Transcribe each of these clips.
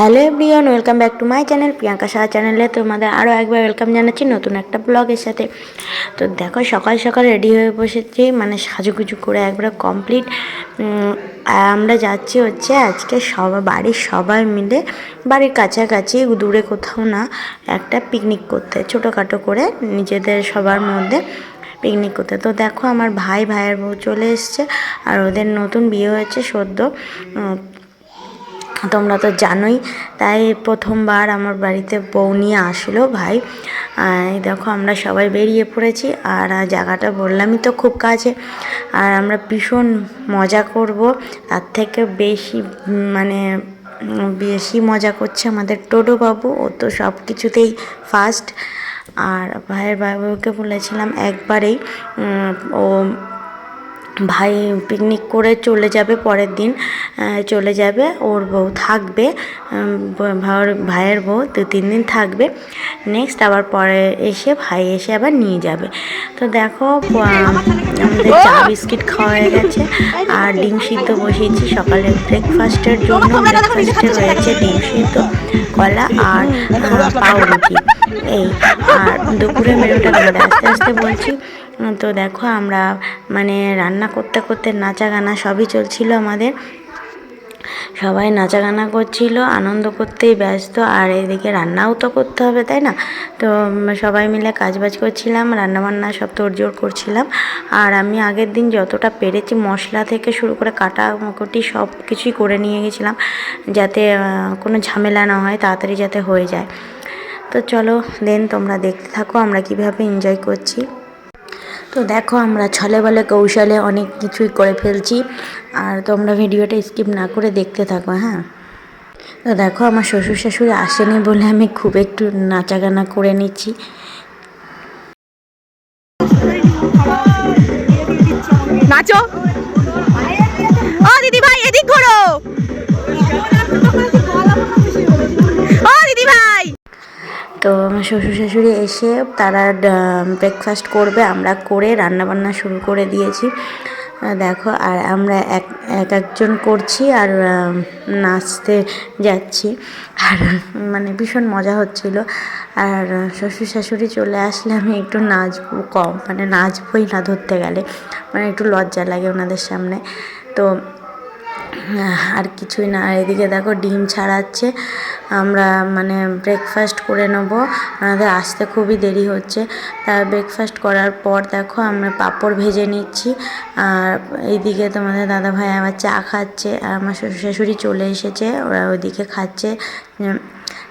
Hello everyone, welcome back to my channel, Priyanka Saha চ্যানেলে তোমাদের আরও একবার ওয়েলকাম জানাচ্ছি নতুন একটা ব্লগের সাথে। তো দেখো, সকাল সকাল রেডি হয়ে বসেছি মানে সাজুগুজু করে একবারে কমপ্লিট। আমরা যাচ্ছি হচ্ছে আজকে সবাই বাড়ির সবাই মিলে, বাড়ির কাছাকাছি, দূরে কোথাও না, একটা পিকনিক করতে, ছোটোখাটো করে নিজেদের সবার মধ্যে পিকনিক করতে। তো দেখো, আমার ভাই, ভাইয়ের বউ চলে এসছে, আর ওদের নতুন বিয়ে হয়েছে সদ্য। তোমরা তো জানোই, তাই প্রথমবার আমার বাড়িতে বউ নিয়ে আসলো ভাই। দেখো আমরা সবাই বেরিয়ে পড়েছি, আর জায়গাটা বললামই তো খুব কাছে। আর আমরা ভীষণ মজা করব, তার থেকে বেশি মানে বেশি মজা করছে আমাদের টোটো বাবু, ও তো সব কিছুতেই ফার্স্ট আর ভাইয়ের বাবুকে বলেছিলাম একবারেই ও ভাই পিকনিক করে চলে যাবে পরের দিন চলে যাবে, ওর বউ থাকবে ভাইয়ের বউ দু, তিন দিন থাকবে। নেক্সট আবার পরে এসে ভাই এসে আবার নিয়ে যাবে। তো দেখো আমাদের চা বিস্কিট খাওয়া হয়ে গেছে, আর ডিম সিদ্ধ বসিয়েছি। সকালে ব্রেকফাস্টের জন্য ব্রেকফাস্টে রয়েছে ডিম সিদ্ধ, কলা আর পাউরুটি। এই, আর দুপুরে তোমাদের আস্তে আস্তে বলছি। তো দেখো, আমরা মানে রান্না করতে করতে নাচা গানা সবই চলছিল আমাদের। সবাই নাচা গানা করছিল, আনন্দ করতেই ব্যস্ত, আর এদিকে রান্নাও তো করতে হবে, তাই না? তো সবাই মিলে কাজবাজ করছিলাম, রান্নাবান্না সব তোড়জোড় করছিলাম। আর আমি আগের দিন যতটা পেরেছি মশলা থেকে শুরু করে কাটা কুটি সব কিছুই করে নিয়ে গেছিলাম, যাতে কোনো ঝামেলা না হয়, তাড়াতাড়ি যাতে হয়ে যায়। তো চলো দেন তোমরা দেখতে থাকো, আমরা কীভাবে এনজয় করছি। তো দেখো আমরা ছলে বলে কৌশলে অনেক কিছুই করে ফেলছি। আর তোমরা ভিডিওটা স্কিপ না করে দেখতে থাকো হ্যাঁ? তো দেখো আমার শ্বশুর শাশুড়ি আসেনি বলে আমি খুব একটু নাচা গানা করে নিচ্ছি। নাচো। ও দিদি ভাই এদিক ঘোরো। তো আমার শ্বশুর শাশুড়ি এসে তারা ব্রেকফাস্ট করবে, আমরা করে রান্না বান্না শুরু করে দিয়েছি। দেখো, আর আমরা এক এক একজন করছি আর নাচতে যাচ্ছি। আর মানে ভীষণ মজা হচ্ছিল। আর শ্বশুর শাশুড়ি চলে আসলে আমি একটু নাচবো কম মানে নাচবই না ধরতে গেলে মানে একটু লজ্জা লাগে ওনাদের সামনে। তো আর কিছুই না। এদিকে দেখো, ডিম ছাড়াচ্ছে। আমরা মানে ব্রেকফাস্ট করে নেব। আমাদের আসতে খুবই দেরি হচ্ছে। তার ব্রেকফাস্ট করার পর দেখো আমরা পাঁপড় ভেজে নিচ্ছি। আর এইদিকে তোমাদের দাদা ভাই আবার চা খাচ্ছে। আর আমার শ্বশুর শাশুড়ি চলে এসেছে, ওরা ওইদিকে খাচ্ছে।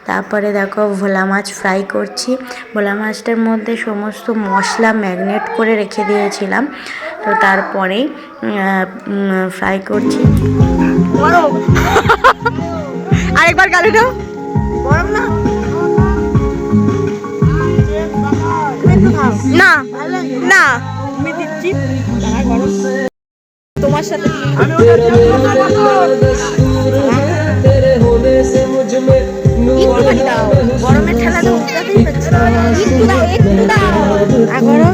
তারপরে দেখো ভোলা মাছ ফ্রাই করছি। ভোলা মাছটার মধ্যে সমস্ত মশলা ম্যাগনেট করে রেখে দিয়েছিলাম। তো তারপরেই ফ্রাই করছি। আরেকবার গালে না আমি দিচ্ছি। তোমার সাথে গরমের ঠেলা তো একটু দাও একটু দাও। আগরো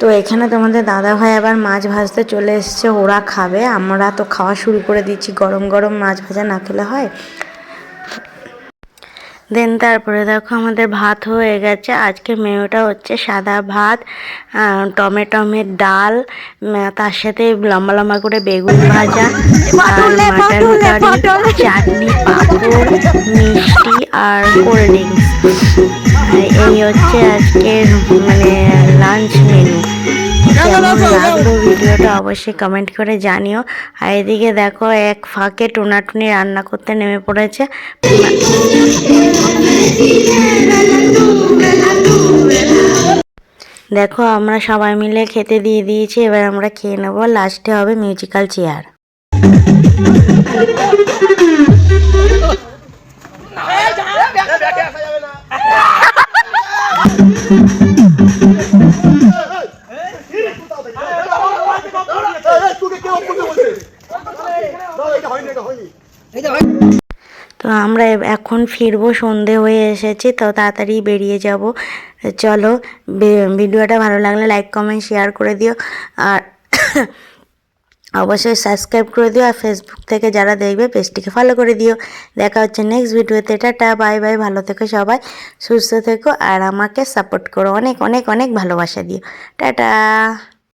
তো এখানে তোমাদের দাদা ভাই আবার মাছ ভাজতে চলে এসছে। ওরা খাবে। আমরা তো খাওয়া শুরু করে দিচ্ছি। গরম গরম মাছ ভাজা না খেলে হয়। দেন তারপরে দেখো আমাদের ভাত হয়ে গেছে। আজকে মেনুটা হচ্ছে সাদা ভাত টমেটমের ডাল তার সাথে লম্বা লম্বা করে বেগুন ভাজা আর মাটন কারি চাটনি পাঁপড় মিষ্টি আর কোল্ড ড্রিঙ্কস। এই হচ্ছে আজকের লাগল ভিডিওটা অবশ্যই কমেন্ট করে জানিও। আর এদিকে দেখো, এক ফাঁকে টোনাটুনি রান্না করতে নেমে পড়েছে। দেখো, আমরা সবাই মিলে খেতে দিয়ে দিয়েছি, এবার আমরা খেয়ে নেব। লাস্টে হবে মিউজিক্যাল চেয়ার ফিরবো, সন্ধে হয়ে এসেছি, তো তাড়াতাড়ি বেরিয়ে যাব। চলো ভিডিওটা ভালো লাগলে লাইক কমেন্ট শেয়ার করে দিও। আর অবশ্যই সাবস্ক্রাইব করে দিও, আর ফেসবুক থেকে যারা দেখবে, পেজটিকে ফলো করে দিও। দেখা হচ্ছে নেক্সট ভিডিওতে, টাটা বাই বাই ভালো থেকো সবাই, সুস্থ থেকো, আর আমাকে সাপোর্ট করো, অনেক অনেক অনেক ভালোবাসা দিও। টাটা!